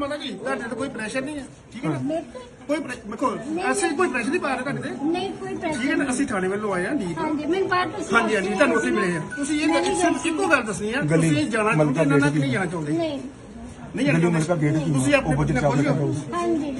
ਮਾਤਾ ਜੀ ਤੁਹਾਡੇ ਤੇ ਕੋਈ ਪ੍ਰੈਸ਼ਰ ਨਹੀਂ ਹੈ ਠੀਕ ਹੈ ਨਾ? ਮੇਰੇ ਤੇ ਕੋਈ ਪ੍ਰੈ- ਦੇਖੋ ਅਸੀਂ ਕੋਈ ਪ੍ਰੈਸ਼ਰ ਨਹੀਂ ਪਾ ਰਹੇ ਤੁਹਾਡੇ ਤੇ। ਨਹੀਂ ਕੋਈ ਠੀਕ ਹੈ ਪ੍ਰੈਸ਼ਰ ਨਾ ਅਸੀਂ ਥਾਣੇ ਵੱਲੋਂ ਆਏ ਹਾਂ ਡੀਪ ਹਾਂਜੀ ਮੈਨੂੰ ਬਾਅਦ ਤੁਸੀਂ ਹਾਂਜੀ ਹਾਂਜੀ ਤੁਹਾਨੂੰ ਉੱਥੇ ਮਿਲੇ ਆ ਤੁਸੀਂ ਇਹ ਸਿਰਫ ਇੱਕੋ ਗੱਲ ਦੱਸਣੀ ਆ ਤੁਸੀਂ ਜਾਣਾ ਚਾਹੁੰਦੇ ਨਾ ਕਿ ਨਹੀਂ ਜਾਣਾ ਚਾਹੁੰਦੇ? ਨਹੀਂ। ਨਹੀਂ ਜਾਣਾ ਗਲੀ ਮਲਕਾ ਚਾਹੁੰਦੇ ਗੇਟ ਤੁਸੀਂ ਆਪਣੇ ਪੁੱਤਰ। ਹਾਂਜੀ।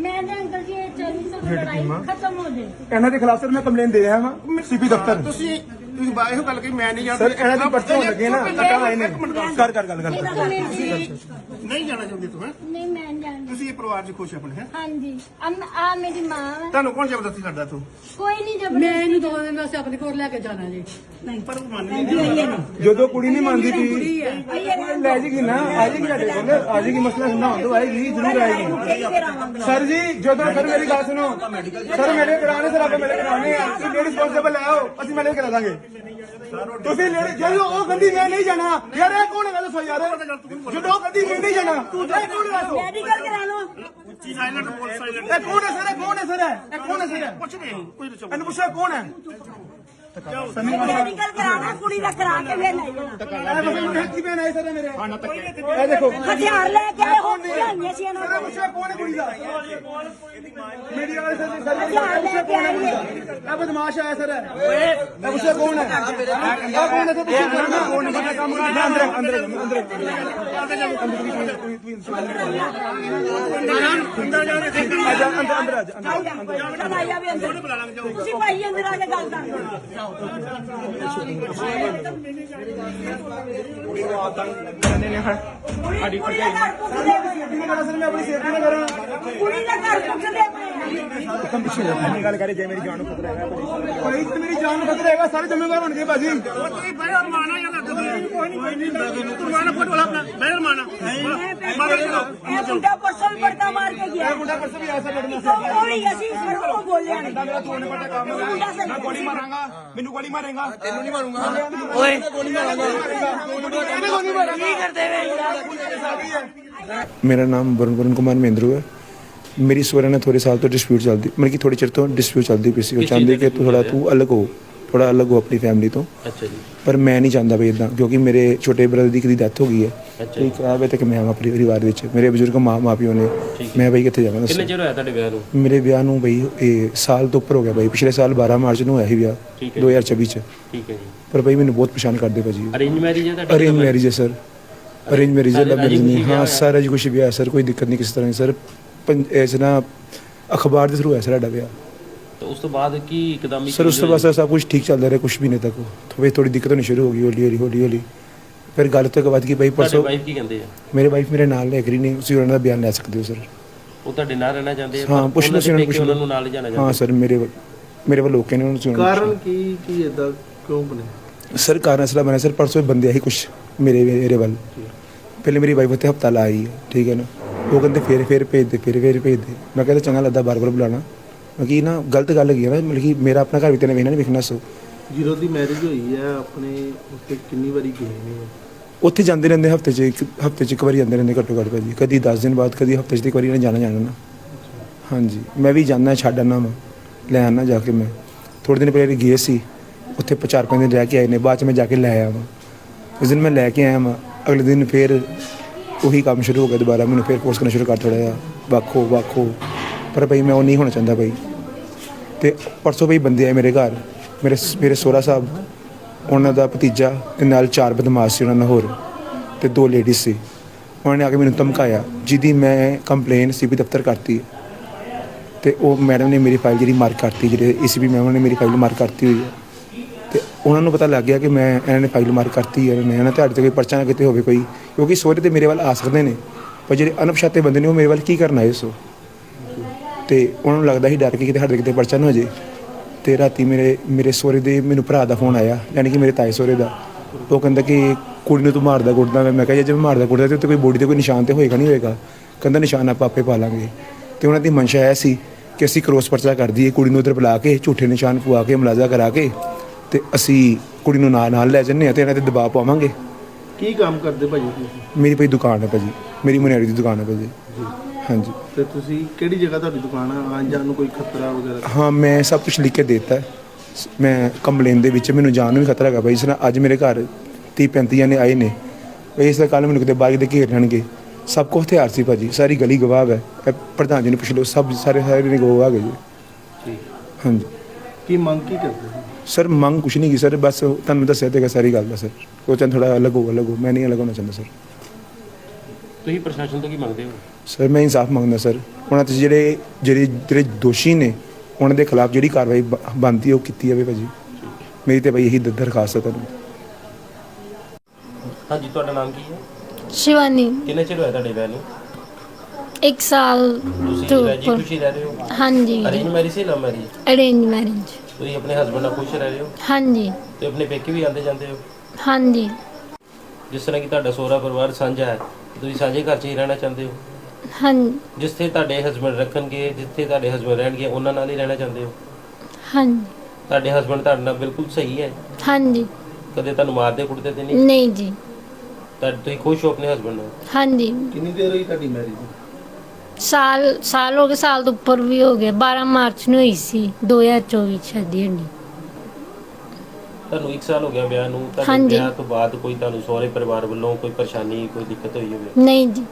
ਮੈਂ ਤਾਂ ਅੰਕਲ ਜੀ ਇਹ ਚਾਹੁੰਦੀ ਸੀ ਕਿ ਲੜਾਈ ਖਤਮ ਹੋ ਜਾਏ। ਇਹਨਾਂ ਦੇ ਖਿਲਾਫ ਸਰ ਮੈਂ ਕੰਪਲੇਨ ਦੇ ਰਿਹਾ ਹਾਂ ਸੀਪੀ ਦਫ਼ਤਰ। ਤੁਸੀਂ ਤੁਸੀਂ ਬਾ ਇਹੋ ਗੱਲ ਕਿ ਮੈਂ ਨਹੀਂ ਜਾਣਾ ਸਰ ਇਹਨਾਂ ਦੀ ਪਰਚੇ ਹੋਣ ਲੱਗੇ ਨਾ ਅਟਾ ਆਏ ਨੇ। ਕਰ। ਕਰ ਗੱਲ ਕਰ। ਨਹੀਂ ਜਾਣਾ ਚਾਹੁੰਦੇ ਤੂੰ ਹੈਂ? ਨਹੀਂ ਮੈਂ ਨਹੀਂ ਜਾਣਦੀ। ਤੁਸੀਂ ਇਹ ਪਰਿਵਾਰ 'ਚ ਖੁਸ਼ ਆਪਣੇ ਹੈ? ਹਾਂਜੀ। ਅਮ ਆ ਮੇਰੀ ਮਾਂ ਵਾ। ਤੁਹਾਨੂੰ ਕੌਣ ਜ਼ਬਰਦਸਤੀ ਕਰਦਾ ਤੂੰ ਕੋਈ ਨਹੀਂ ਮੈਂ ਜਬਰ ਇਹਨੂੰ ਦੋ ਦਿਨ ਵਾਸਤੇ ਆਪਣੇ ਕੋਲ ਲੈ ਕੇ ਜਾਣਾ ਜੀ। ਪਰ ਉਹ ਮੰਨ ਨਹੀਂ। ਜਦੋਂ ਕੁੜੀ ਨਹੀਂ ਮੰਨਦੀ ਪਈ ਲੈ ਜੇਗੀ ਨਾ ਆ ਜੇਗੀ ਸਾਡੇ ਕੋਲ ਆ ਜੇਗੀ ਮਸਲਾ ਸੁਣਨਾ ਹੁੰਦਾ ਆਏਗੀ ਜ਼ਰੂਰ ਆਏਗੀ। ਸਰ ਜੀ ਜਦੋਂ ਸਰ ਮੇਰੀ ਗੱਲ ਸੁਣੋ ਸਰ ਮੇਰੇ ਕਰਾਣੇ ਸਰ ਆਪੇ ਮੇਰੇ ਕਰਾਣੇ ਆ ਤੁਸੀਂ ਲੇਡੀ ਰਿਸਪੌਂਸਿਬਲ ਲੈ ਆਓ ਅਸੀਂ ਮੈਨੇ ਕਰਾ ਦਾਂਗੇ। ਤੁਸੀਂ ਲੇਡੀ ਜਦੋਂ ਉਹ ਕਹਿੰਦੀ ਮੈਂ ਨਹੀਂ ਜਾਣਾ ਯਾਰ ਇਹ ਕੌਣ ਹੈਗਾ ਦੱਸੋ ਯਾਰ? ਜਦੋਂ ਕਹਿੰਦੀ ਮੈਂ ਨਹੀਂ ਜਾਣਾ ਤੂੰ ਇਹ ਕੌਣ ਹੈਗਾ ਦੱਸੋ? ਮੈਡੀਕਲ ਕਰਾ ਲਓ। ਸਾਇਲੈਂਟ ਬੋਲ ਸਾਇਲੈਂਟ ਇਹ ਕੌਣ ਹੈ ਸਰ ਇਹ ਕੌਣ ਹੈ ਸਰ? ਇਹ ਕੌਣ ਹੈ ਸਰ? ਕੁਛ ਨਹੀਂ ਕੋਈ ਨਹੀਂ ਇਹਨੂੰ ਪੁੱਛਿਆ ਕੌਣ ਹੈ? ਮੈਡੀਕਲ ਕਰਾਣਾ ਕੁੜੀ ਦਾ ਕਰਾ ਕੇ ਫੇਰ ਲੈ ਜਾਣਾ। ਇਹ ਬਸ ਮੈਨੂੰ ਹੱਥੀ ਬੈਨ ਆਏ ਸਰ ਮੇਰੇ ਇਹ ਦੇਖੋ ਹਥਿਆਰ ਲੈ ਕੇ ਆਏ ਹੋ ਭੁਲਾਈਆਂ ਸੀ ਇਹਨਾਂ ਨੂੰ ਪੁੱਛਿਆ ਕੌਣ ਹੈ ਕੁੜੀ ਦਾ? ਮੀਡੀਆ ਵਾਲੇ ਸਰ ਸਰ ਹਥਿਆਰ ਲੈ ਕੇ ਆਏ। ਇਹ ਬਦਮਾਸ਼ ਆਇਆ ਸਰ। ਇਹ ਪੁੱਛਿਆ ਕੌਣ ਹੈ? ਇਹ ਕੌਣ ਹੈ ਪੁੱਛਿਆ ਕੌਣ ਹੈ ਕੰਮ ਕਰਦਾ। ਅੰਦਰ ਅੰਦਰ ਅੰਦਰ ਅੰਦਰ ਅੰਦਰ। ਅੰਦਰ। ਆ ਜਾ ਅੰਦਰ ਭਾਈ ਆਵੇ ਅੰਦਰ। ਤੁਸੀਂ ਭਾਈ ਅੰਦਰ ਆ ਕੇ ਗੱਲ ਕਰ ਲਓ ਸਾਡੀ ਕੁੜੀ ਦਾ ਘਰ ਪੁੱਛਦੇ ਪਏ ਕਿਹਨੇ ਕਰਾ ਸਰ ਮੈਂ ਆਪਣੀ ਸੇਫਟੀ ਨਾਲ ਕਰਾਂ ਆ। ਕੁੜੀ ਦਾ ਘਰ ਪੁੱਛਦੇ ਪਏ ਆ। ਤੁਮ ਪਿੱਛੇ ਜਾ ਮੈਂ ਗੱਲ ਕਰੇ ਜੇ ਮੇਰੀ ਜਾਨ ਨੂੰ ਖਤਰਾ ਹੈਗਾ ਭਾਈ ਤੇ ਮੇਰੀ ਜਾਨ ਨੂੰ ਖਤਰਾ ਹੈਗਾ ਸਾਰੇ ਜ਼ਿੰਮੇਵਾਰ ਹੋਣਗੇ ਭਾਜੀ ਕੋਈ ਬੈਰ ਮਾਨਾ ਜਾਂ ਲੱਗ ਕੋਈ ਨਹੀਂ ਕੋਈ ਨਹੀਂ ਤੂੰ ਮਾਨਾ ਫੋਟੋ ਵਾਲਾ ਆਪਣਾ ਬੈਰ ਮਾਨਾ ਇਹ ਮੁੰਡਾ ਪਰਸੋਂ ਵੀ ਪੜਦਾ ਮਾਰ ਕੇ ਗਿਆ ਇਹ ਮੁੰਡਾ ਪਰਸ ਵੀ ਆਇਆ ਸਰ ਲੜਨਾ ਉਹ ਉਹ ਹੀ ਅਸੀਂ ਫਿਰ ਉਹ ਬੋਲਿਆ ਨਹੀਂ ਮੇਰਾ ਦੋ ਨੰਬਰ ਦਾ ਕੰਮ ਹੈ ਮੁੰਡਾ ਸਹੀ ਮੈਂ ਗੋਲੀ ਮਾਰਾਂਗਾ ਮੈਨੂੰ ਗੋਲੀ ਮਾਰੇਗਾ ਤੈਨੂੰ ਨਹੀਂ ਮਾਰੂੰਗਾ ਓਏ ਗੋਲੀ ਮਾਰਾਂਗਾ ਇਹਨੇ ਗੋਲੀ ਮਾਰਾਂਗਾ ਕੀ ਕਰਦੇ ਵੇ ਯਾਰ ਮੇਰਾ ਨਾਮ ਵਰੁਣ ਵਰੁਣ ਕੁਮਾਰ ਮਹਿੰਦਰੂ ਹੈ ਮੇਰੀ ਸਵਰਨ ਨਾਲ ਥੋੜੇ ਸਾਲ ਤੋਂ ਡਿਸਪਿਊਟ ਚੱਲਦੀ ਮਤਲਬ ਕਿ ਥੋੜੇ ਚਿਰ ਤੋਂ ਡਿਸਪਿਊਟ ਚੱਲਦੀ ਪਈ ਸੀ। ਉਹ ਚਾਹੁੰਦੇ ਕਿ ਤੂੰ ਥੋੜਾ ਤੂੰ ਅਲੱਗ ਹੋ ਥੋੜਾ ਅਲੱਗ ਹੋ ਆਪਣੀ ਫੈਮਿਲੀ ਤੋਂ। ਅੱਛਾ ਜੀ। ਪਰ ਮੈਂ ਨਹੀਂ ਚਾਹੁੰਦਾ ਬਈ ਇਦਾਂ ਕਿਉਂਕਿ ਮੇਰੇ ਛੋਟੇ ਬ੍ਰਦਰ ਦੀ ਕਿਦੀ ਡੈਥ ਹੋ ਗਈ ਹੈ। ਠੀਕ ਹੈ ਵੇ ਤੱਕ ਮੈਂ ਹਾਂ ਆਪਣੀ ਪਰਿਵਾਰ ਵਿੱਚ? ਮੇਰੇ ਬਜ਼ੁਰਗ ਮਾਂ ਮਾਪਿਓ ਨੇ। ਮੈਂ ਬਈ ਕਿੱਥੇ ਜਾਵਾਂ ਕਿੰਨੇ ਚਿਰ ਹੋਇਆ ਤੁਹਾਡੇ ਵਿਆਹ ਨੂੰ? ਮੇਰੇ ਵਿਆਹ ਨੂੰ ਬਈ ਇਹ ਸਾਲ ਤੋਂ ਉੱਪਰ ਹੋ ਗਿਆ ਬਈ। ਪਿਛਲੇ ਸਾਲ 12 ਮਾਰਚ ਨੂੰ ਹੋਇਆ ਸੀ ਵਿਆਹ ਠੀਕ ਹੈ। 2024 ਚ। ਠੀਕ ਹੈ ਜੀ। ਪਰ ਬਈ ਮੈਨੂੰ ਬਹੁਤ ਪਰੇਸ਼ਾਨ ਕਰਦੇ ਭਾਜੀ ਅਰੇਂਜ ਮੈਰਿਜ ਹੈ ਤੁਹਾਡੀ? ਅਰੇਂਜ ਮੈਰਿਜ ਹੈ ਸਰ ਅਰੇਂਜ ਮੈਰਿਜ ਹੈ ਰਾਜੀ ਨਹੀਂ ਹਾਂ ਸਾਰਾ ਜੀ ਕੁਝ ਵੀ ਹੈ ਸਰ ਕੋਈ ਦਿੱਕਤ ਨਹੀਂ ਕਿਸੇ ਤਰ੍ਹਾਂ ਦੀ ਸਰ ਪੰਜ- ਇਸ ਨਾ ਅਖਬਾਰ ਦੇ ਥਰੂ ਹੈ ਸਾਡਾ ਵਿਆਹ। ਤਾਂ ਉਸ ਤੋਂ ਬਾਅਦ ਕੀ ਇੱਕਦਮ ਹੀ ਸਰ ਉਸ ਤੋਂ ਬਾਅਦ ਸਰ ਸਭ ਕੁਝ ਠੀਕ ਚੱਲਦਾ ਰਿਹਾ ਕੁਝ ਵੀ ਨਹੀਂ ਤੱਕ। ਥੋੜੀ ਥੋੜੀ ਦਿੱਕਤ ਹੋਣੀ ਸ਼ੁਰੂ ਹੋ ਗਈ ਹੌਲੀ ਹੌਲੀ ਹੌਲੀ ਹੌਲੀ। ਫਿਰ ਗੱਲ ਤੱਕ ਵੱਧ ਗਈ ਭਾਈ ਤੁਹਾਡੇ ਪਰਸੋਂ ਵਾਈਫ ਕੀ ਕਹਿੰਦੇ ਆ? ਮੇਰੇ ਵਾਈਫ ਮੇਰੇ ਨਾਲ ਲੈ ਐਗਰੀ ਨਹੀਂ ਤੁਸੀਂ ਉਹਨਾਂ ਦਾ ਬਿਆਨ ਲੈ ਸਕਦੇ ਹੋ ਸਰ। ਉਹ ਤੁਹਾਡੇ ਨਾਲ ਰਹਿਣਾ ਚਾਹੁੰਦੇ ਆ ਹਾਂ ਪਰ ਪੁੱਛ ਲਓ ਉਹਨਾਂ ਸੀ ਦੇ ਉਹਨਾਂ ਨੂੰ ਪੇਕੇ ਪੁੱਛ ਉਹਨਾਂ ਲਓ ਨੂੰ ਨਾਲ ਜਾਣਾ ਹਾਂ ਚਾਹੁੰਦੇ ਸਰ ਮੇਰੇ ਵੱਲ- ਮੇਰੇ ਵੱਲ ਲੋਕਾਂ ਨੇ ਉਹਨਾਂ ਨੂੰ ਸੀ ਉਹਨਾਂ ਨੂੰ ਕਾਰਨ ਕੀ ਕੀ ਇਦਾਂ ਕਿਉਂ ਬਣੇ? ਪੁੱਛਿਆ। ਸਰ ਕਾਰਨ ਅਸਲਾ ਬਣਾ ਸਰ ਪਰਸੋਂ ਇਹ ਬੰਦੇ ਆਹੀ ਕੁਝ ਮੇਰੇ ਮੇਰੇ ਵੱਲ। ਪਹਿਲੇ ਮੇਰੀ ਵਾਈਫ ਉੱਥੇ ਹਫਤਾ ਲਾਈ ਠੀਕ ਹੈ ਨਾ। ਉਹ ਕਹਿੰਦੇ ਫੇਰ ਫੇਰ ਭੇਜ ਦੇ ਫੇਰ ਫੇਰ ਭੇਜ ਦੇ। ਮੈਂ ਕਹਿੰਦਾ ਚੰਗਾ ਲੱਗਦਾ ਬਾਰ ਬਾਰ ਬੁਲਾਣਾ ਕਿਉਂਕਿ ਨਾ ਗਲਤ ਗੱਲ ਹੈਗੀ ਹੈ ਨਾ ਮਤਲਬ ਕਿ ਮੇਰਾ ਆਪਣਾ ਘਰ ਵੀ ਤੈਨੂੰ ਵੇਖਣਾ ਨਹੀਂ ਵੇਖਣਾ ਸੋ। ਜਦੋਂ ਦੀ ਮੈਰਿਜ ਹੋਈ ਹੈ ਆਪਣੇ ਉੱਤੇ ਕਿੰਨੀ ਵਾਰੀ ਗਏ ਨੇ? ਉੱਥੇ ਜਾਂਦੇ ਰਹਿੰਦੇ ਹਫ਼ਤੇ 'ਚ ਇੱਕ ਹਫ਼ਤੇ 'ਚ ਇੱਕ ਵਾਰੀ ਜਾਂਦੇ ਰਹਿੰਦੇ ਘੱਟੋ ਘੱਟ ਭਾਜੀ। ਕਦੀ 10 ਦਿਨ ਬਾਅਦ ਕਦੀ ਹਫ਼ਤੇ 'ਚ ਇੱਕ ਵਾਰੀ ਨਾ ਜਾਣਾ ਜਾਣਾ ਨਾ। ਹਾਂਜੀ। ਮੈਂ ਵੀ ਜਾਂਦਾ ਛੱਡ ਆਉਣਾ ਮੈਂ ਲੈ ਆਉਣਾ ਜਾ ਕੇ ਮੈਂ। ਥੋੜੇ ਦਿਨ ਪਹਿਲੇ ਗਏ ਸੀ। ਉੱਥੇ ਪ- ਚਾਰ ਪੰਜ ਦਿਨ ਰਹਿ ਕੇ ਆਏ ਨੇ। ਬਾਅਦ 'ਚ ਮੈਂ ਜਾ ਕੇ ਲੈ ਆਇਆ ਵਾਂ। ਉਸ ਦਿਨ ਮੈਂ ਲੈ ਕੇ ਆਇਆ ਵਾਂ। ਅਗਲੇ ਦਿਨ ਫੇਰ ਉਹੀ ਕੰਮ ਸ਼ੁਰੂ ਹੋ ਗਿਆ ਦੁਬਾਰਾ, ਮੈਨੂੰ ਫਿਰ ਕੋਰਸ ਕਰਨਾ ਸ਼ੁਰੂ ਕਰ ਥੋੜਾ ਜਿਹਾ। ਵੱਖੋ ਵੱਖੋ ਪਰ ਭਾਈ ਮੈਂ ਉਹ ਨਹੀਂ ਹੋਣਾ ਚਾਹੁੰਦਾ ਭਾਈ ਤੇ ਪਰਸੋਂ ਭਾਈ ਬੰਦੇ ਆਏ ਮੇਰੇ ਘਰ, ਮੇਰੇ ਸ- ਮੇਰੇ ਸੋਹਰਾ ਸਾਹਿਬ, ਉਹਨਾਂ ਦਾ ਭਤੀਜਾ, ਤੇ ਨਾਲ ਚਾਰ ਬਦਮਾਸ਼ ਸੀ ਉਹਨਾਂ ਨਾਲ ਹੋਰ, ਤੇ ਦੋ ਲੇਡੀਜ਼ ਸੀ। ਉਹਨਾਂ ਨੇ ਆ ਕੇ ਮੈਨੂੰ ਧਮਕਾਇਆ, ਜਿਹਦੀ ਮੈਂ ਕੰਪਲੇਨ ਸੀਬੀ ਦਫ਼ਤਰ ਕਰਤੀ ਤੇ ਉਹ ਮੈਡਮ ਨੇ ਮੇਰੀ ਫਾਈਲ ਜਿਹੜੀ ਮਾਰਕ ਕਰਤੀ, ਜਿਹੜੇ ਏਸੀਬੀ ਮੈਮ ਨੇ ਮੇਰੀ ਫਾਈਲ ਮਾਰਕ ਕਰਤੀ ਹੋਈ ਹੈ। ਤੇ ਉਹਨਾਂ ਨੂੰ ਪਤਾ ਲੱਗ ਗਿਆ ਕਿ ਮੈਂ ਇਹਨਾਂ ਨੇ ਫਾਈਲ ਮਾਰ ਕਰਤੀ ਹੈ ਮੈਂ ਨਾ ਤੁਹਾਡੇ ਤੇ ਕੋਈ ਪਰਚਾ ਨਾ ਕਿਤੇ ਹੋਵੇ ਕੋਈ, ਕਿਉਂਕਿ ਸੋਹਰੇ ਤੇ ਮੇਰੇ ਵੱਲ ਆ ਸਕਦੇ ਨੇ, ਪਰ ਜਿਹੜੇ ਅਣਪਛਾਤੇ ਬੰਦੇ ਨੇ ਉਹ ਮੇਰੇ ਵੱਲ ਕੀ ਕਰਨ ਆਏ ਸੋ? ਤੇ ਉਹਨਾਂ ਨੂੰ ਲੱਗਦਾ ਸੀ ਡਰ ਕੇ ਕਿਤੇ ਸਾਡੇ ਕਿਤੇ ਪਰਚਾ ਨਾ ਹੋ ਜੇ ਤੇ ਰਾਤੀ ਮੇਰੇ ਮੇਰੇ ਸਹੁਰੇ ਦੇ ਮੈਨੂੰ ਭਰਾ ਦਾ ਫੋਨ ਆਇਆ, ਯਾਨੀ ਕਿ ਮੇਰੇ ਤਾਏ ਸਹੁਰੇ ਦਾ। ਉਹ ਕਹਿੰਦਾ ਕਿ ਕੁੜੀ ਨੂੰ ਤੂੰ ਮਾਰਦਾ ਕੁੱਟਦਾ ਮੈਂ ਕਿਹਾ, ਜੇ ਮੈਂ ਮਾਰਦਾ ਕੁੱਟਦਾ ਤੇ ਉੱਤੇ ਕੋਈ ਬੋਡੀ ਤੇ ਕੋਈ ਨਿਸ਼ਾਨ ਤੇ ਹੋਏਗਾ ਨਹੀਂ ਹੋਏਗਾ? ਕਹਿੰਦਾ ਨਿਸ਼ਾਨ ਆਪਾਂ ਆਪੇ ਪਾ ਲਾਂਗੇ। ਤੇ ਉਹਨਾਂ ਦੀ ਮਨਸ਼ਾ ਇਹ ਸੀ ਕਿ ਅਸੀਂ ਕਰੋਸ ਪਰਚਾ ਕਰ ਦਈਏ, ਕੁੜੀ ਨੂੰ ਉਧਰ ਬੁਲਾ ਕੇ, ਝੂਠੇ ਨਿਸ਼ਾਨ ਪਵਾ ਕੇ, ਮੁਲਾਜ਼ਾ ਕਰਾ ਕੇ। ਤੇ ਅਸੀਂ ਕੁੜੀ ਨੂੰ ਨਾਲ ਨਾਲ ਲੈ ਜੰਨੇ ਆ ਤੇ ਇਹਨਾਂ ਤੇ ਦਬਾਅ ਪਾਵਾਂਗੇ। ਕੀ ਕੰਮ ਕਰਦੇ ਭਾਜੀ ਤੁਸੀਂ? ਮੇਰੀ ਭਾਈ ਦੁਕਾਨ ਹੈ ਭਾਜੀ। ਮੇਰੀ ਮੁਨਿਆਰੀ ਦੀ ਦੁਕਾਨ ਹੈ ਭਾਜੀ। ਹਾਂਜੀ। ਤੇ ਤੁਸੀਂ ਕਿਹੜੀ ਜਗ੍ਹਾ ਤੁਹਾਡੀ ਦੁਕਾਨ ਹੈ ਆਉਣ ਜਾਣ ਨੂੰ ਕੋਈ ਖਤਰਾ ਵਗੈਰਾ? ਹਾਂ ਮੈਂ ਸਭ ਕੁਝ ਲਿਖ ਕੇ ਦੇ ਦਿੱਤਾ। ਮੈਂ ਕੰਪਲੇਨ ਦੇ ਵਿੱਚ ਮੈਨੂੰ ਜਾਣ ਨੂੰ ਵੀ ਖਤਰਾ ਹੈਗਾ ਭਾਈ ਇਸ ਨਾਲ ਅੱਜ ਮੇਰੇ ਘਰ 30 35 ਜਣੇ ਆਏ ਨੇ। ਇਸ ਦਾ ਕੱਲ ਮੈਨੂੰ ਕਿਤੇ ਬਾਹਰ ਕਿਤੇ ਘੇਰ ਲੈਣਗੇ। ਸਭ ਕੋ ਹਥਿਆਰ ਸੀ ਭਾਜੀ। ਸਾਰੀ ਗਲੀ ਗਵਾਹ ਹੈ। ਇਹ ਪ੍ਰਧਾਨ ਜੀ ਨੂੰ ਪੁੱਛ ਲਓ ਸਭ ਸਾਰੇ ਸਾਰੇ ਨੇ ਗਵਾਹ ਗਏ ਜੀ। ਹਾਂਜੀ। ਕੀ ਮੰਗ ਕੀ ਕਰਦੇ ਸਰ ਮੰਗ ਕੁਛ ਨਹੀਂ ਕੀ ਸਰ ਬਸ ਤੁਹਾਨੂੰ ਦੱਸਿਆ ਤੇਗਾ ਸਾਰੀ ਗੱਲ ਦਾ ਸਰ। ਉਹ ਚੰਦ ਥੋੜਾ ਅਲੱਗ ਹੋ ਅਲੱਗ ਹੋ। ਮੈਂ ਨਹੀਂ ਅਲੱਗ ਹੋਣਾ ਚਾਹੁੰਦਾ ਸਰ। ਤੁਸੀਂ ਪ੍ਰਸ਼ਾਸਨ ਤੋਂ ਕੀ ਮੰਗਦੇ ਹੋ? ਸਰ ਮੈਂ ਇਨਸਾਫ ਮੰਗਦਾ ਸਰ। ਉਹਨਾਂ ਤੇ ਜਿਹੜੇ ਜਿਹੜੇ ਜਿਹੜੇ ਦੋਸ਼ੀ ਨੇ ਉਹਨਾਂ ਦੇ ਖਿਲਾਫ ਜਿਹੜੀ ਕਾਰਵਾਈ ਬਣਦੀ ਹੈ ਉਹ ਕੀਤੀ ਜਾਵੇ ਭਾਜੀ। ਮੇਰੀ ਤੇ ਭਾਈ ਇਹੀ ਦਰਖਾਸਤ ਹੈ ਤੁਹਾਨੂੰ। ਹਾਂਜੀ ਤੁਹਾਡਾ ਨਾਮ ਕੀ ਹੈ? ਸ਼ਿਵਾਨੀ। ਕਿੰਨੇ ਚਿਰ ਹੋਇਆ ਤੁਹਾਡੇ ਵਿਆਹ ਨੂੰ? ਇੱਕ ਸਾਲ ਤੁਸੀਂ ਤੋਂ ਰਾਜੀ ਉੱਪਰ। ਖੁਸ਼ੀ ਰਹਿ ਰਹੇ ਹੋ? ਹਾਂਜੀ। ਅਰੇਂਜ ਮੈਰਿਜ ਸੀ ਲਵ ਮੈਰਿਜ ਅਰੇਂਜ ਮੈਰਿਜ ਤੁਸੀਂ ਆਪਣੇ ਹਸਬੰਡ ਨਾਲ ਖੁਸ਼ ਰਹਿ ਰਹੇ ਹੋ? ਹਾਂਜੀ। ਤੇ ਆਪਣੇ ਪੇਕੇ ਵੀ ਆਉਂਦੇ ਜਾਂਦੇ ਹੋ? ਹਾਂਜੀ। ਜਿਸ ਤਰ੍ਹਾਂ ਕਿ ਤੁਹਾਡਾ ਸਹੁਰਾ ਪਰਿਵਾਰ ਸਾਂਝਾ ਹੈ ਤੁਸੀਂ ਸਾਂਝੇ ਘਰ 'ਚ ਹੀ ਰਹਿਣਾ ਚਾਹੁੰਦੇ ਹੋ? ਹਾਂਜੀ। ਜਿੱਥੇ ਤੁਹਾਡੇ ਹਸਬੰਡ ਰੱਖਣਗੇ ਜਿੱਥੇ ਤੁਹਾਡੇ ਹਸਬੰਡ ਰਹਿਣਗੇ ਉਹਨਾਂ ਨਾਲ ਹੀ ਰਹਿਣਾ ਚਾਹੁੰਦੇ ਹੋ? ਹਾਂਜੀ। ਤੁਹਾਡੇ ਹਸਬੰਡ ਤੁਹਾਡੇ ਨਾਲ ਬਿਲਕੁਲ ਸਹੀ ਹੈ? ਹਾਂਜੀ। ਕਦੇ ਤੁਹਾਨੂੰ ਮਾਰਦੇ ਕੁੱਟਦੇ ਤੇ ਨਹੀਂ? ਨਹੀਂ ਜੀ। ਤੁਹਾਡੇ ਤੁਸੀਂ ਖੁਸ਼ ਹੋ ਆਪਣੇ ਹਸਬੰਡ ਨਾਲ? ਹਾਂਜੀ। ਕਿੰਨੀ ਦੇਰ ਹੋਈ ਤੁਹਾਡੀ ਮੈਰਿਜ ਸਾਲ ਸਾਲ ਹੋ ਗਏ ਸਾਲ ਤੋਂ ਉੱਪਰ ਵੀ ਹੋ ਗਿਆ 12 ਮਾਰਚ ਨੂੰ ਹੋਈ ਸੀ 2024 ਚ ਸ਼ਾਦੀ ਹੋਣੀ। ਤੁਹਾਨੂੰ 1 ਸਾਲ ਹੋ ਗਿਆ ਵਿਆਹ ਨੂੰ। ਹਾਂਜੀ। ਵਿਆਹ ਤੋਂ ਬਾਅਦ ਕੋਈ ਤੁਹਾਨੂੰ ਸਹੁਰੇ ਪਰਿਵਾਰ ਵੱਲੋਂ ਕੋਈ ਪਰੇਸ਼ਾਨੀ ਕੋਈ ਦਿੱਕਤ ਹੋਈ ਹੋਵੇ? ਨਹੀਂ ਜੀ।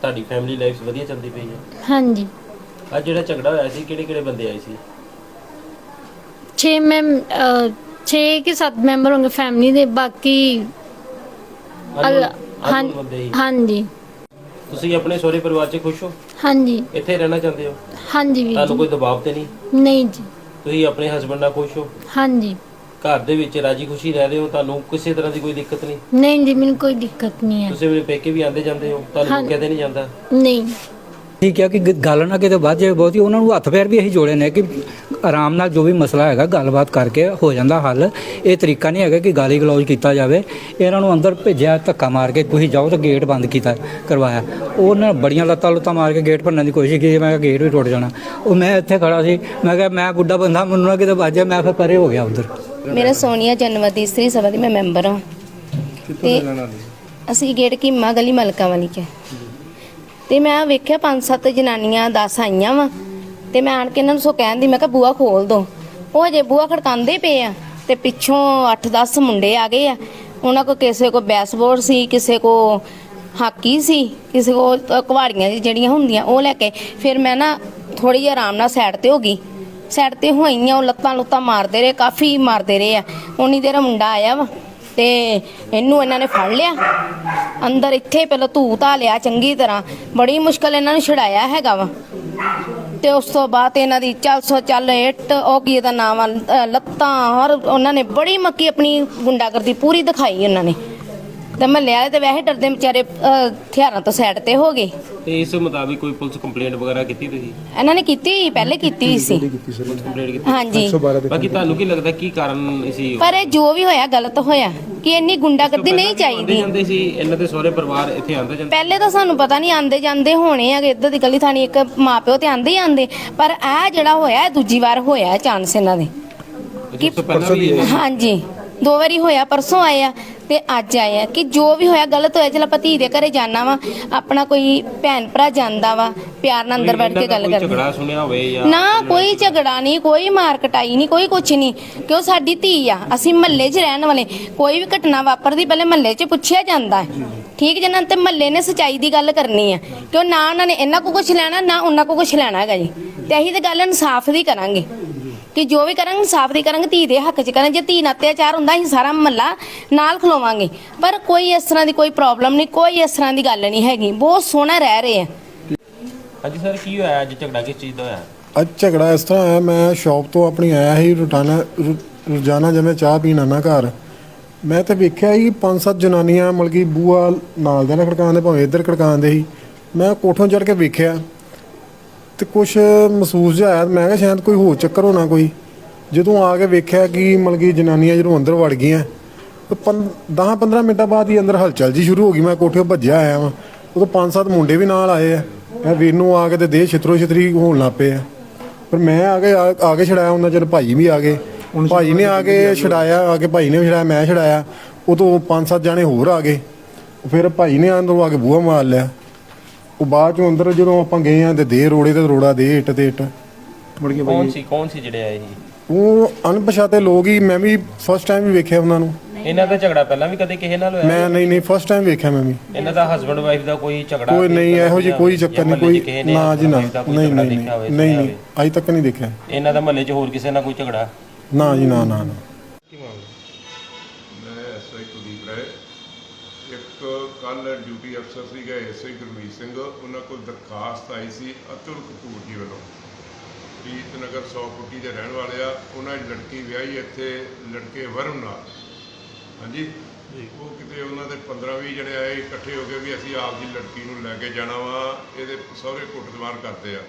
ਤੁਹਾਡੀ ਫੈਮਿਲੀ ਲਾਈਫ ਵਧੀਆ ਚੱਲਦੀ ਪਈ ਹੈ? ਹਾਂਜੀ। ਅੱਜ ਜਿਹੜਾ ਝਗੜਾ ਹੋਇਆ ਸੀ ਕਿਹੜੇ ਕਿਹੜੇ ਬੰਦੇ ਆਏ ਸੀ? 6 ਮੈਮ 6 ਕਿ 7 ਮੈਂਬਰ ਹੋਣਗੇ ਫੈਮਿਲੀ ਦੇ ਬਾਕੀ ਅਲ- ਬੰਦੇ ਹੀ। ਹਾਂਜੀ। ਤੁਸੀਂ ਆਪਣੇ ਸਹੁਰੇ ਪਰਿਵਾਰ 'ਚ ਖੁਸ਼ ਹੋ? ਹਾਂਜੀ। ਇੱਥੇ ਰਹਿਣਾ ਚਾਹੁੰਦੇ ਹੋ? ਹਾਂਜੀ ਵੀਰ ਤੁਹਾਨੂੰ ਜੀ। ਕੋਈ ਦਬਾਅ ਤੇ ਨਹੀਂ? ਨਹੀਂ ਜੀ। ਤੁਸੀਂ ਆਪਣੇ ਹਸਬੰਡ ਨਾਲ ਖੁਸ਼ ਹੋ? ਹਾਂਜੀ। ਘਰ ਦੇ ਵਿੱਚ ਰਾਜੀ ਖੁਸ਼ੀ ਰਹਿ ਰਹੇ ਹੋ? ਤੁਹਾਨੂੰ ਕਿਸੇ ਤਰ੍ਹਾਂ ਦੀ ਕੋਈ ਦਿੱਕਤ ਨਹੀਂ? ਨਹੀਂ ਜੀ ਮੈਨੂੰ ਕੋਈ ਦਿੱਕਤ ਨਹੀਂ ਹੈ। ਤੁਸੀਂ ਆਪਣੇ ਪੇਕੇ ਵੀ ਆਉਂਦੇ ਜਾਂਦੇ ਹੋ? ਤੁਹਾਨੂੰ ਹਾਂ। ਰੋਕਿਆ ਤੇ ਨਹੀਂ ਜਾਂਦਾ? ਨਹੀਂ। ਠੀਕ ਹੈ ਕਿ ਗੱਲ ਨਾ ਕਿਤੇ ਵੱਧ ਜਾਵੇ ਬਹੁਤੀ। ਉਹਨਾਂ ਨੂੰ ਹੱਥ ਪੈਰ ਵੀ ਅਸੀਂ ਜੋੜੇ ਨੇ ਕਿ ਆਰਾਮ ਨਾਲ ਜੋ ਵੀ ਮਸਲਾ ਹੈਗਾ ਗੱਲਬਾਤ ਕਰਕੇ ਹੋ ਜਾਂਦਾ ਹੱਲ। ਇਹ ਤਰੀਕਾ ਨਹੀਂ ਹੈਗਾ ਕਿ ਗਾਲੀ ਗਲੌਜ ਕੀਤਾ ਜਾਵੇ। ਇਹਨਾਂ ਨੂੰ ਅੰਦਰ ਭੇਜਿਆ ਧੱਕਾ ਮਾਰ ਕੇ ਤੁਸੀਂ ਜਾਓ ਤਾਂ ਗੇਟ ਬੰਦ ਕੀਤਾ ਕਰਵਾਇਆ। ਉਹਨਾਂ ਬੜੀਆਂ ਲੱਤਾਂ ਲੁੱਤਾਂ ਮਾਰ ਕੇ ਗੇਟ ਭੰਨਣ ਦੀ ਕੋਸ਼ਿਸ਼ ਕੀਤੀ। ਮੈਂ ਕਿਹਾ ਗੇਟ ਵੀ ਟੁੱਟ ਜਾਣਾ। ਉਹ ਮੈਂ ਇੱਥੇ ਖੜਾ ਸੀ। ਮੈਂ ਕਿਹਾ ਮੈਂ ਬੁੱਢਾ ਬੰਦਾ ਮੈਨੂੰ ਨਾ ਕਿਤੇ ਵੱਜ ਮੈਂ ਫਿਰ ਪਰੇ ਹੋ ਗਿਆ ਉਧਰ। ਮੇਰਾ ਸੋਨੀਆ ਜਨਮਤ ਇਸਤਰੀ ਸਭਾ ਦੀ ਮੈਂ ਮੈਂਬਰ ਹਾਂ। ਤੇ ਅਸੀਂ ਗੇਟ ਕੀਮਾ ਗਲੀ ਮਲਕਾ ਵਾਲੀ ਚ ਤੇ ਮੈਂ ਵੇਖਿਆ ਪੰਜ ਸੱਤ ਜਨਾਨੀਆਂ 10 ਆਈਆਂ ਵਾ। ਤੇ ਮੈਂ ਆਣ ਕੇ ਇਹਨਾਂ ਨੂੰ ਸੋ ਕਹਿਣ ਦੀ ਮੈਂ ਕਿਹਾ ਬੂਆ ਖੋਲ ਦੋ। ਉਹ ਅਜੇ ਬੂਆ ਖੜਕਾਉਂਦੇ ਪਏ ਆ ਤੇ ਪਿੱਛੋਂ 8-10 ਮੁੰਡੇ ਆ ਗਏ ਆ। ਉਹਨਾਂ ਕੋ ਕਿਸੇ ਕੋ ਬੈਸਬੋਰਡ ਸੀ ਕਿਸੇ ਕੋ ਹਾਕੀ ਸੀ ਕਿਸੇ ਕੋ ਅ, ਜਿਹੜੀਆਂ ਹੁੰਦੀਆਂ ਉਹ ਲੈ ਕੇ ਫਿਰ ਮੈਂ ਨਾ ਥੋੜੀ ਜਿਹੀ ਆਰਾਮ ਨਾਲ ਸਾਈਡ ਤੇ ਹੋ ਗਈ। ਸਾਈਡ ਤੇ ਹੋਈਆਂ ਉਹ ਲੱਤਾਂ ਲੁੱਤਾਂ ਮਾਰਦੇ ਰਹੇ ਕਾਫੀ ਮਾਰਦੇ ਰਹੇ ਆ। ਉਨੀ ਦੇਰ ਮੁੰਡਾ ਆਇਆ ਵਾ ਤੇ ਇਹਨੂੰ ਇਹਨਾਂ ਨੇ ਫੜ ਲਿਆ। ਅੰਦਰ ਇੱਥੇ ਪਹਿਲਾਂ ਧੂ ਧਾ ਲਿਆ ਚੰਗੀ ਤਰ੍ਹਾਂ। ਬੜੀ ਮੁਸ਼ਕਲ ਇਹਨਾਂ ਨੂੰ ਛਡਾਇਆ ਹੈਗਾ ਵਾ। ਤੇ ਉਸ ਤੋਂ ਬਾਅਦ ਇਹਨਾਂ ਦੀ ਚੱਲ ਸੋ ਚੱਲ ਇੱਟ ਉਹ ਕੀ ਇਹਦਾ ਨਾਮ ਆ ਅ, ਲੱਤਾਂ ਹਰ ਉਹਨਾਂ ਨੇ ਬੜੀ ਮੱਕੀ ਆਪਣੀ ਗੁੰਡਾਗਰਦੀ ਪੂਰੀ ਦਿਖਾਈ ਉਹਨਾਂ ਨੇ। ਤੇ ਮਹੱਲੇ ਵਾਲੇ ਤੇ ਵੈਸੇ ਡਰਦੇ ਵਿਚਾਰੇ ਅ, ਹਥਿਆਰਾਂ ਤੋਂ ਸਾਈਡ ਤੇ ਹੋ ਗਏ। ਤੇ ਇਸ ਮੁਤਾਬਿਕ ਕੋਈ ਪੁਲਿਸ ਕੰਪਲੇਂਟ ਵਗੈਰਾ ਕੀਤੀ ਤੁਸੀਂ? ਇਹਨਾਂ ਨੇ ਕੀਤੀ ਪਹਿਲੇ ਕੀਤੀ ਸੀ। ਪੁਲਿਸ ਕੰਪਲੇਂਟ ਕੀਤੀ? ਹਾਂਜੀ। 112 ਦੇ ਬਾਕੀ ਤੁਹਾਨੂੰ ਕੀ ਲੱਗਦਾ ਕੀ ਕਾਰਨ ਸੀ ਪਰ ਇਹ ਜੋ ਵੀ ਹੋਇਆ ਗਲਤ ਹੋਇਆ। ਕਿ ਇੰਨੀ ਗੁੰਡਾਗਰਦੀ ਨਹੀਂ ਆਉਂਦੇ ਚਾਹੀਦੀ। ਜਾਂਦੇ ਸੀ ਇਹਨਾਂ ਦੇ ਸਹੁਰੇ ਪਰਿਵਾਰ ਇੱਥੇ ਆਉਂਦੇ ਜਾਂਦੇ ਪਹਿਲੇ ਤਾਂ ਸਾਨੂੰ ਪਤਾ ਨਹੀਂ ਆਂਦੇ ਜਾਂਦੇ ਹੋਣੇ ਆ ਇੱਧਰ ਦੀ ਗਲੀ ਥਾਣੀ ਇੱਕ ਮਾਪਿਓ ਤੇ ਆਂਦੇ ਹੀ ਆਂਦੇ ਪਰ ਇਹ ਜਿਹੜਾ ਹੋਇਆ ਇਹ ਦੂਜੀ ਵਾਰ ਹੋਇਆ ਚਾਂਸ ਇਹਨਾਂ ਦੇ। ਇਸ ਤੋਂ ਪਹਿਲਾਂ ਵੀ ਇਹ- ਹਾਂਜੀ। ਦੋ ਵਾਰੀ ਹੋਇਆ ਪਰਸੋਂ ਆਏ ਆ। ਤੇ ਅੱਜ ਆਏ ਆ ਕਿ ਜੋ ਵੀ ਹੋਇਆ ਗਲਤ ਹੋਇਆ ਚਲ ਪਤੀ ਦੇ ਘਰੇ ਜਾਣਾ ਵਾ ਆਪਣਾ ਕੋਈ ਭੈਣ ਭਰਾ ਜਾਂਦਾ ਵਾ ਪਿਆਰ ਨਾਲ ਅੰਦਰ ਬੈਠ ਕੇ ਗੱਲ ਕਰਦੇ ਝਗੜਾ ਸੁਣਿਆ ਹੋਵੇ ਜਾਂ ਨਾ ਕੋਈ ਝਗੜਾ ਨਹੀਂ ਕੋਈ ਮਾਰ ਕਟਾਈ ਨਹੀਂ ਕੋਈ ਕੁਛ ਨਹੀਂ ਕਿਉਂ ਸਾਡੀ ਧੀ ਆ? ਅਸੀਂ ਮਹੱਲੇ 'ਚ ਰਹਿਣ ਵਾਲੇ ਕੋਈ ਵੀ ਘਟਨਾ ਵਾਪਰਦੀ ਪਹਿਲੇ ਮਹੱਲੇ 'ਚ ਪੁੱਛਿਆ ਜਾਂਦਾ ਹੈ। ਠੀਕ ਜਨਾਂ ਤੇ ਮਹੱਲੇ ਨੇ ਸਚਾਈ ਦੀ ਗੱਲ ਕਰਨੀ ਆ ਕਿਉਂ ਨਾ ਉਹਨਾਂ ਨੇ ਇਹਨਾਂ ਕੋ ਕੁਛ ਲੈਣਾ ਨਾ ਉਹਨਾਂ ਕੋ ਕੁਛ ਲੈਣਾ ਹੈਗਾ ਜੀ। ਤੇ ਅਸੀਂ ਤੇ ਗੱਲ ਇਨਸਾਫ ਦੀ ਕਰਾਂਗੇ। ਕਿ ਜੋ ਵੀ ਕਰਾਂਗੇ ਇਨਸਾਫ ਦੀ ਕਰਾਂਗੇ ਧੀ ਦੇ ਹੱਕ 'ਚ ਕਰਾਂਗੇ ਜੇ ਧੀ ਨਾਲ ਅਤਿਆਚਾਰ ਹੁੰਦਾ ਅਸੀਂ ਸਾਰਾ ਮਹੱਲਾ ਨਾਲ ਖਲੋਵਾਂਗੇ। ਪਰ ਕੋਈ ਇਸ ਤਰ੍ਹਾਂ ਦੀ ਕੋਈ ਪ੍ਰੋਬਲਮ ਨਹੀਂ ਕੋਈ ਇਸ ਤਰ੍ਹਾਂ ਦੀ ਗੱਲ ਨਹੀਂ ਹੈਗੀ। ਬਹੁਤ ਸੋਹਣਾ ਰਹਿ ਰਹੇ ਆ। ਹਾਂਜੀ ਸਰ ਕੀ ਹੋਇਆ? ਅੱਜ ਝਗੜਾ ਕਿਸ ਚੀਜ਼ ਦਾ ਹੋਇਆ? ਅੱਜ ਝਗੜਾ ਇਸ ਤਰ੍ਹਾਂ ਹੈ ਮੈਂ ਸ਼ਾਪ ਤੋਂ ਆਪਣੀ ਆਇਆ ਸੀ ਰੋਜ਼ਾਨਾ ਰੋ- ਰੋਜ਼ਾਨਾ ਜਿਵੇਂ ਚਾਹ ਪੀਣ ਆਉਣਾ ਘਰ। ਮੈਂ ਤੇ ਵੇਖਿਆ ਸੀ ਪੰਜ ਸੱਤ ਜਨਾਨੀਆਂ ਮਤਲਬ ਕਿ ਬੂਆ ਨਾਲ ਦੇ ਨਾਲ ਖੜਕਾਉਂਦੇ ਭਾਵੇਂ ਇੱਧਰ ਖੜਕਾਉਂਦੇ ਸੀ। ਮੈਂ ਕੋਠੋਂ ਚੜ ਕੇ ਵੇਖਿਆ। ਤੇ ਕੁਝ ਮਹਿਸੂਸ ਜਿਹਾ ਆਇਆ ਮੈਂ ਕਿਹਾ ਸ਼ਾਇਦ ਕੋਈ ਹੋਰ ਚੱਕਰ ਹੋਣਾ ਕੋਈ। ਜਦੋਂ ਆ ਕੇ ਵੇਖਿਆ ਕਿ ਮਤਲਬ ਕਿ ਜਨਾਨੀਆਂ ਜਦੋਂ ਅੰਦਰ ਵੜ ਗਈਆਂ ਤੇ 10 15 ਮਿੰਟਾਂ ਬਾਅਦ ਹੀ ਅੰਦਰ ਹਲਚਲ ਜੀ ਸ਼ੁਰੂ ਹੋ ਗਈ ਮੈਂ ਕੋਠੇ ਭੱਜਿਆ ਆਇਆ ਵਾਂ। ਉਦੋਂ ਪੰਜ ਸੱਤ ਮੁੰਡੇ ਵੀ ਨਾਲ ਆਏ ਆ। ਮੈਂ ਵੀਰ ਨੂੰ ਆ ਕੇ ਤੇ ਦੇਹ ਛਿਤਰੋ ਛਿਤਰੀ ਹੋਣ ਲੱਗ ਪਏ ਆ। ਪਰ ਮੈਂ ਆ ਕੇ ਆ ਕੇ ਛੜਾਇਆ ਉਹਨਾਂ ਚਿਰ ਭਾਈ ਵੀ ਆ ਗਏ। ਭਾਈ ਨੇ ਆ ਕੇ ਛੜਾਇਆ ਆ ਕੇ ਭਾਈ ਨੇ ਵੀ ਛੜਾਇਆ ਮੈਂ ਛੜਾਇਆ ਉਦੋਂ ਪੰਜ ਸੱਤ ਜਾਣੇ ਹੋਰ ਆ ਗਏ। ਫਿਰ ਭਾਈ ਨੇ ਅੰਦਰੋਂ ਆ ਕੇ ਬੂਹਾ ਮਾਰ ਲਿਆ। ਉਹ ਬਾਅਦ ਚੋਂ ਅੰਦਰ ਜਦੋਂ ਆਪਾਂ ਗਏ ਆ ਤੇ ਦੇ ਰੋੜੇ ਤੇ ਰੋੜਾ ਦੇ ਇੱਟ ਤੇ ਇੱਟ। ਮੁੜ ਕੇ ਕੌਣ ਸੀ ਕੌਣ ਸੀ ਜਿਹੜੇ ਆਏ ਸੀ? ਉਹ ਅਣਪਛਾਤੇ ਲੋਕ ਹੀ ਮੈਂ ਵੀ ਫਸਟ ਟਾਈਮ ਹੀ ਵੇਖਿਆ ਉਹਨਾਂ ਨੂੰ। ਇਹਨਾਂ ਦਾ ਝਗੜਾ ਪਹਿਲਾਂ ਵੀ ਕਦੇ ਕਿਸੇ ਨਾਲ ਹੋਇਆ? ਮੈਂ ਨਹੀਂ ਨਹੀਂ ਫਸਟ ਟਾਈਮ ਵੇਖਿਆ ਮੈਂ ਵੀ। ਇਹਨਾਂ ਦਾ ਹਸਬੰਡ ਵਾਈਫ ਦਾ ਕੋਈ ਝਗੜਾ ਕੋਈ ਨਹੀਂ ਇਹੋ ਜੀ ਕੋਈ ਚੱਕਰ ਨਹੀਂ ਕੋਈ ਨਾ ਜੀ ਨਾ। ਨਹੀਂ ਨਹੀਂ ਨਹੀਂ। ਅਜੇ ਤੱਕ ਨਹੀਂ ਦੇਖਿਆ। ਇਹਨਾਂ ਦਾ ਮਹੱਲੇ 'ਚ ਹੋਰ ਕਿਸੇ ਨਾਲ ਕੋਈ ਝਗੜਾ? ਨਾ ਜੀ ਨਾ ਨਾ ਨਾ। ਕੱਲ ਡਿਊਟੀ ਅਫਸਰ ਸੀਗਾ ਐਸਆਈ ਗੁਰਮੀਤ ਸਿੰਘ। ਉਹਨਾਂ ਕੋਲ ਦਰਖਾਸਤ ਆਈ ਸੀ ਅਤੁਲ ਕਪੂਰ ਜੀ ਵੱਲੋਂ ਪ੍ਰੀਤ ਨਗਰ 100 ਫੁੱਟੀ ਦੇ ਰਹਿਣ ਵਾਲੇ ਆ। ਉਹਨਾਂ ਦੀ ਲੜਕੀ ਵਿਆਹੀ ਇੱਥੇ ਲੜਕੇ ਵਰੁਣ ਨਾਲ। ਹਾਂਜੀ? ਉਹ ਕਿਤੇ ਉਹਨਾਂ ਦੇ 15 20 ਜਣੇ ਆਏ ਇਕੱਠੇ ਹੋ ਕੇ ਵੀ ਅਸੀਂ ਆਪ ਦੀ ਲੜਕੀ ਨੂੰ ਲੈ ਕੇ ਜਾਣਾ ਵਾ। ਇਹਦੇ ਸਹੁਰੇ ਕੁੱਟਮਾਰ ਕਰਦੇ ਆ।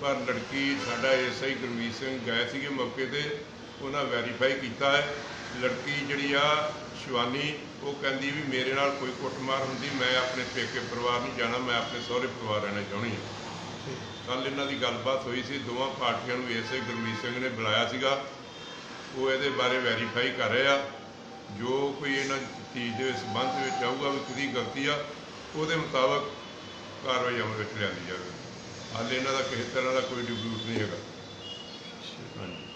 ਪਰ ਲੜਕੀ ਸਾਡਾ ਐਸਆਈ ਗੁਰਮੀਤ ਸਿੰਘ ਗਏ ਸੀਗੇ ਮੌਕੇ ਤੇ। ਉਹਨਾਂ ਵੈਰੀਫਾਈ ਕੀਤਾ ਹੈ। ਲੜਕੀ ਜਿਹੜੀ ਆ ਸ਼ਿਵਾਨੀ ਉਹ ਕਹਿੰਦੀ ਵੀ ਮੇਰੇ ਨਾਲ ਕੋਈ ਕੁੱਟਮਾਰ ਹੁੰਦੀ, ਮੈਂ ਆਪਣੇ ਪੇਕੇ ਪਰਿਵਾਰ ਨੂੰ ਜਾਣਾ, ਮੈਂ ਆਪਣੇ ਸਹੁਰੇ ਪਰਿਵਾਰ ਰਹਿਣਾ ਚਾਹੁੰਦੀ ਹਾਂ। ਕੱਲ ਇਹਨਾਂ ਦੀ ਗੱਲਬਾਤ ਹੋਈ ਸੀ, ਦੋਵਾਂ ਪਾਰਟੀਆਂ ਨੂੰ ਐਸਆਈ ਗੁਰਮੀਤ ਸਿੰਘ ਨੇ ਬੁਲਾਇਆ ਸੀਗਾ। ਉਹ ਇਹਦੇ ਬਾਰੇ ਵੈਰੀਫਾਈ ਕਰ ਰਹੇ ਆ। ਜੋ ਕੋਈ ਇਹਨਾਂ ਚੀਜ਼ ਦੇ ਸੰਬੰਧ ਵਿੱਚ ਆਊਗਾ, ਵੀ ਕਿਹਦੀ ਗਲਤੀ ਆ, ਉਹਦੇ ਮੁਤਾਬਕ ਕਾਰਵਾਈ ਅਮਲ ਵਿੱਚ ਲਿਆਂਦੀ ਜਾਵੇ ਹਾਲੇ ਇਹਨਾਂ ਦਾ ਕਿਸੇ ਤਰ੍ਹਾਂ ਦਾ ਕੋਈ ਡਿਬਿਊਟ ਨਹੀਂ ਹੈਗਾ। ਹਾਂਜੀ।